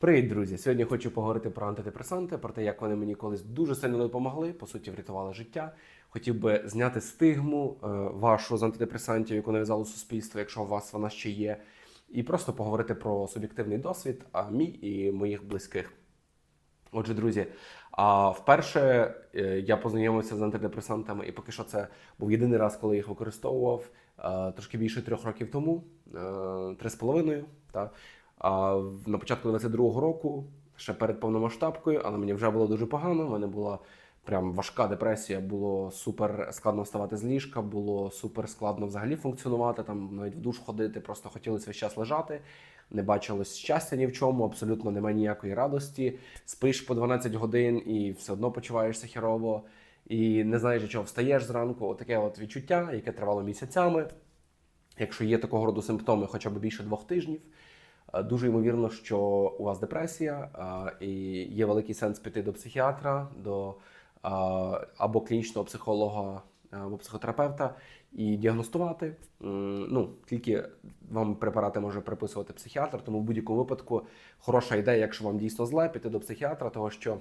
Привіт, друзі! Сьогодні хочу поговорити про антидепресанти, про те, як вони мені колись дуже сильно допомогли, по суті, врятували життя. Хотів би зняти стигму е, вашу з антидепресантів, яку нав'язало суспільство, якщо у вас вона ще є, і просто поговорити про суб'єктивний досвід, а мій і моїх близьких. Отже, друзі, а вперше е, я познайомився з антидепресантами, і поки що це був єдиний раз, коли їх використовував е, трошки більше трьох років тому, три з половиною. А на початку 22-го року, ще перед повномасштабкою, але мені вже було дуже погано. У мене була прям важка депресія, було супер складно вставати з ліжка, було супер складно взагалі функціонувати, там навіть в душ ходити, просто хотілося весь час лежати. Не бачилось щастя ні в чому, абсолютно немає ніякої радості. Спиш по 12 годин і все одно почуваєшся херово. І не знаєш, чого встаєш зранку. Отаке от відчуття, яке тривало місяцями. Якщо є такого роду симптоми хоча б більше двох тижнів, дуже ймовірно, що у вас депресія, е, і є великий сенс піти до психіатра, до е, або клінічного психолога, е, або психотерапевта і діагностувати. Ну, тільки вам препарати може приписувати психіатр, тому в будь-якому випадку хороша ідея, якщо вам дійсно зле, піти до психіатра, того що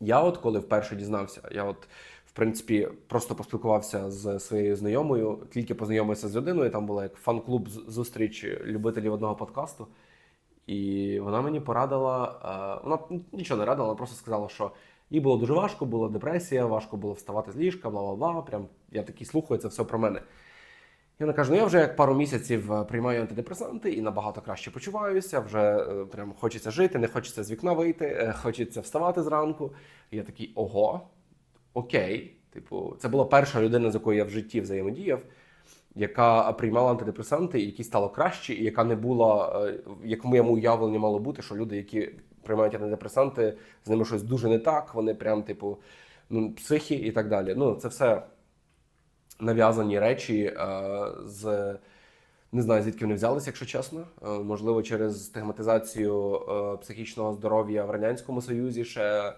я, от коли вперше дізнався, я от в принципі просто поспілкувався з своєю знайомою, тільки познайомився з людиною. Там була як фан-клуб зустріч любителів одного подкасту. І вона мені порадила, е, вона нічого не радила, вона просто сказала, що їй було дуже важко, була депресія, важко було вставати з ліжка, бла бла бла. Прям я такий слухаю, це все про мене. І вона каже: ну я вже як пару місяців е, приймаю антидепресанти і набагато краще почуваюся. Вже е, прям хочеться жити, не хочеться з вікна вийти, хочеться вставати зранку. І я такий ого, окей. Типу, це була перша людина, з якою я в житті взаємодіяв, яка приймала антидепресанти, і якій стало краще, і яка не була, е, в моєму уявленні мало бути, що люди, які приймають антидепресанти, з ними щось дуже не так, вони прям, типу, ну, психі і так далі. Ну, це все нав'язані речі е, з. Не знаю, звідки вони взялися, якщо чесно. Е, Можливо, через стигматизацію е, психічного здоров'я в Радянському Союзі ще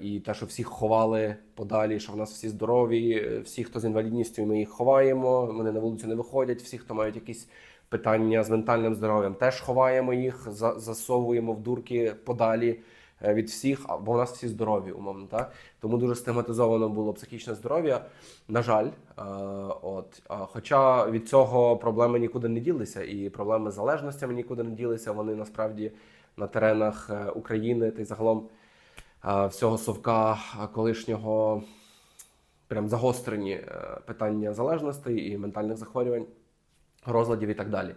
і те, що всіх ховали подалі, що в нас всі здорові, е, всі, хто з інвалідністю, ми їх ховаємо, вони на вулицю не виходять, всі, хто мають якісь питання з ментальним здоров'ям, теж ховаємо їх, засовуємо в дурки подалі е, від всіх, бо в нас всі здорові, умовно. Так? Тому дуже стигматизовано було психічне здоров'я. На жаль, е, от хоча від цього проблеми нікуди не ділися, і проблеми з залежностями нікуди не ділися. Вони насправді на теренах України та й загалом всього совка колишнього прям загострені е, питання залежностей і ментальних захворювань, розладів і так далі.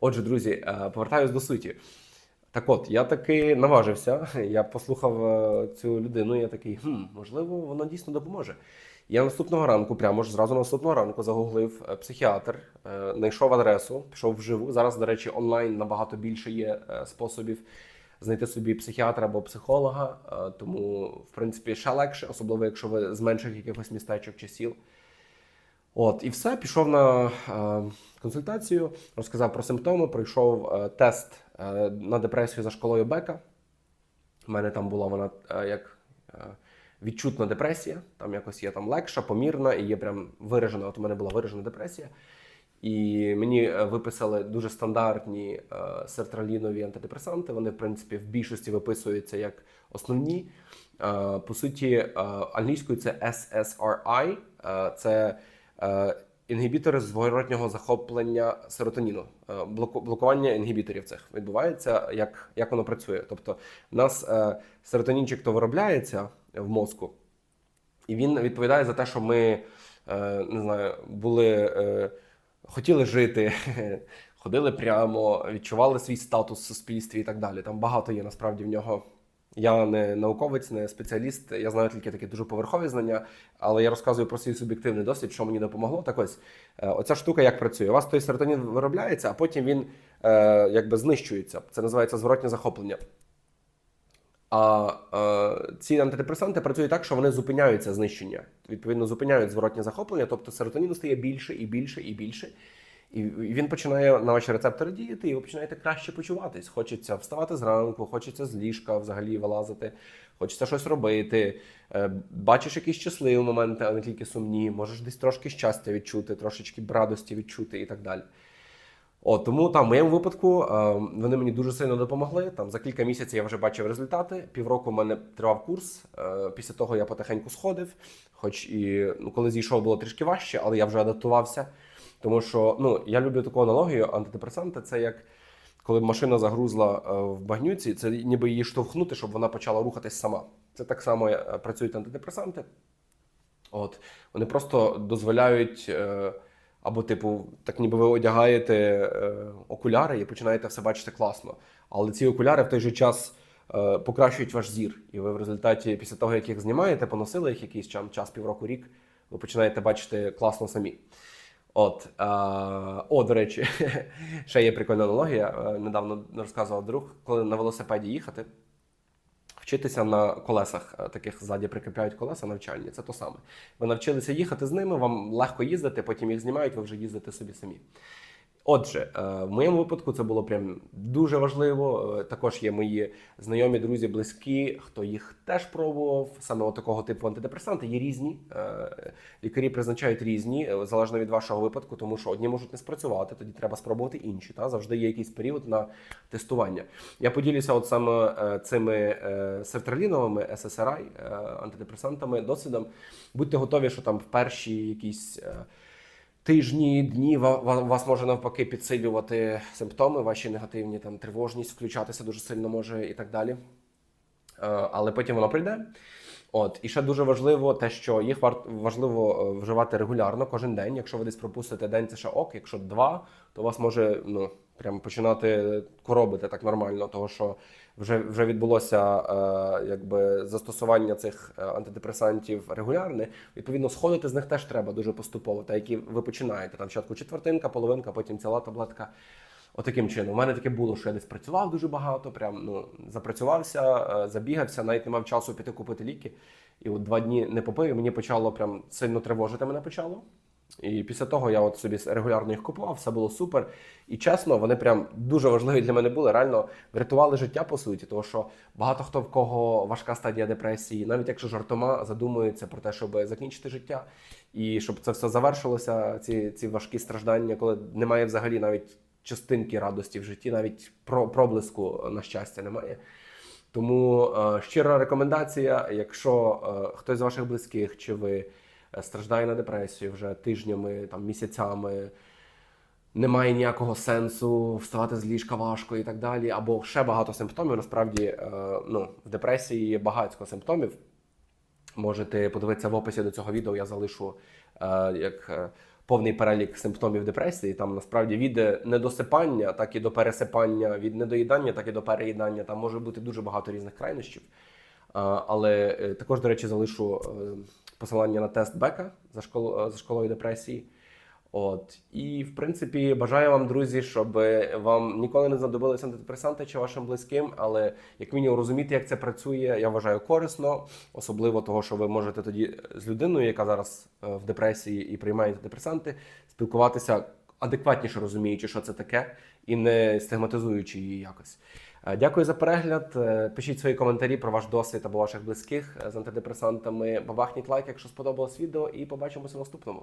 Отже, друзі, е, повертаюсь до суті. Так от, я таки наважився, я послухав е, цю людину, я такий, хм, можливо, воно дійсно допоможе. Я наступного ранку, прямо ж зразу наступного ранку, загуглив психіатр, знайшов адресу, пішов вживу. Зараз, до речі, онлайн набагато більше є способів знайти собі психіатра або психолога. е, Тому, в принципі, ще легше, особливо якщо ви з менших якихось містечок чи сіл. От, і все, пішов на е, консультацію, розказав про симптоми, пройшов е, тест е, на депресію за школою Бека. У мене там була вона е, як е, відчутна депресія, там якось є там легша, помірна і є прям виражена. От у мене була виражена депресія. І мені е, виписали дуже стандартні е, сертралінові антидепресанти. Вони, в принципі, в більшості виписуються як основні. Е, по суті, англійською це SSRI, це інгібітори зворотнього захоплення серотоніну. Блокування інгібіторів цих відбувається, як, як воно працює. Тобто, в нас серотонінчик то виробляється в мозку, і він відповідає за те, що ми не знаю, були, хотіли жити, ходили прямо, відчували свій статус в суспільстві і так далі. Там багато є насправді в нього. Я не науковець, не спеціаліст, я знаю тільки такі дуже поверхові знання, але я розказую про свій суб'єктивний досвід, що мені допомогло. Так ось, е, оця штука як працює. У вас той серотонін виробляється, а потім він е, якби знищується. Це називається зворотнє захоплення. А е, ці антидепресанти працюють так, що вони зупиняють це знищення. Відповідно, зупиняють зворотнє захоплення, тобто серотоніну стає більше і більше і більше. І він починає на ваші рецептори діяти, і ви починаєте краще почуватись. Хочеться вставати зранку, хочеться з ліжка взагалі вилазити, хочеться щось робити. Е, Бачиш якісь щасливі моменти, а не тільки сумні. Можеш десь трошки щастя відчути, трошечки радості відчути і так далі. От, тому там в моєму випадку е, вони мені дуже сильно допомогли. Там за кілька місяців я вже бачив результати. Півроку в мене тривав курс. Е, після того я потихеньку сходив. Хоч і ну, коли зійшов, було трішки важче, але я вже адаптувався. Тому що ну, я люблю таку аналогію. Антидепресанти це як коли машина загрузла е, в багнюці, це ніби її штовхнути, щоб вона почала рухатись сама. Це так само е, працюють антидепресанти. От вони просто дозволяють, е, або, типу, так ніби ви одягаєте е, окуляри і починаєте все бачити класно. Але ці окуляри в той же час е, покращують ваш зір. І ви в результаті, після того, як їх знімаєте, поносили їх якийсь час, час півроку рік, ви починаєте бачити класно самі. От, е, о, до речі, ще є прикольна аналогія. Е, недавно розказував друг, коли на велосипеді їхати, вчитися на колесах, е, таких ззаді прикріпляють колеса навчальні, це то саме. Ви навчилися їхати з ними, вам легко їздити, потім їх знімають, ви вже їздите собі самі. Отже, е, в моєму випадку це було прям дуже важливо. Е, Також є мої знайомі, друзі, близькі, хто їх теж пробував. Саме такого типу антидепресанти є різні. Е, Лікарі призначають різні, залежно від вашого випадку, тому що одні можуть не спрацювати, тоді треба спробувати інші. Та завжди є якийсь період на тестування. Я поділюся от саме цими сертраліновими SSRI, антидепресантами, досвідом. Будьте готові, що там в перші якісь. Тижні, дні ва- ва- вас може навпаки підсилювати симптоми, ваші негативні там тривожність, включатися дуже сильно може і так далі. Е, Але потім воно прийде. От і ще дуже важливо те, що їх важливо е, вживати регулярно кожен день. Якщо ви десь пропустите день, це ще ок. Якщо два, то вас може ну прям починати коробити так нормально, того що вже вже відбулося е, якби застосування цих е, антидепресантів регулярне. Відповідно, сходити з них теж треба дуже поступово, та які ви починаєте. Там спочатку четвертинка, половинка, потім ціла таблетка. Отаким чином. У мене таке було, що я десь працював дуже багато, прям ну запрацювався, е, забігався, навіть не мав часу піти купити ліки. І от два дні не попив, і мені почало прям сильно тривожити мене почало. І після того я от собі регулярно їх купував, все було супер. І чесно, вони прям дуже важливі для мене були. Реально врятували життя по суті, тому що багато хто в кого важка стадія депресії, навіть якщо жартома задумується про те, щоб закінчити життя, і щоб це все завершилося, ці, ці важкі страждання, коли немає взагалі навіть частинки радості в житті, навіть про проблиску на щастя немає. Тому е, щира рекомендація, якщо е, хтось з ваших близьких чи ви е, страждає на депресію вже тижнями, там місяцями, немає ніякого сенсу вставати з ліжка важко і так далі, або ще багато симптомів. Насправді, е, ну, в депресії є багатько симптомів. Можете подивитися в описі до цього відео, я залишу е, як е, повний перелік симптомів депресії. Там насправді від недосипання, так і до пересипання, від недоїдання, так і до переїдання. Там може бути дуже багато різних крайнощів. Е, але також, до речі, залишу посилання на тест Бека за, школ, за школою депресії. От і в принципі бажаю вам, друзі, щоб вам ніколи не знадобилися антидепресанти чи вашим близьким, але як мінімум розуміти, як це працює, я вважаю корисно, особливо того, що ви можете тоді з людиною, яка зараз е, в депресії і приймає антидепресанти, спілкуватися адекватніше розуміючи, що це таке, і не стигматизуючи її якось. Е, Дякую за перегляд. Е, Пишіть свої коментарі про ваш досвід або ваших близьких з антидепресантами. Бабахніть лайк, якщо сподобалось відео, і побачимося в наступному.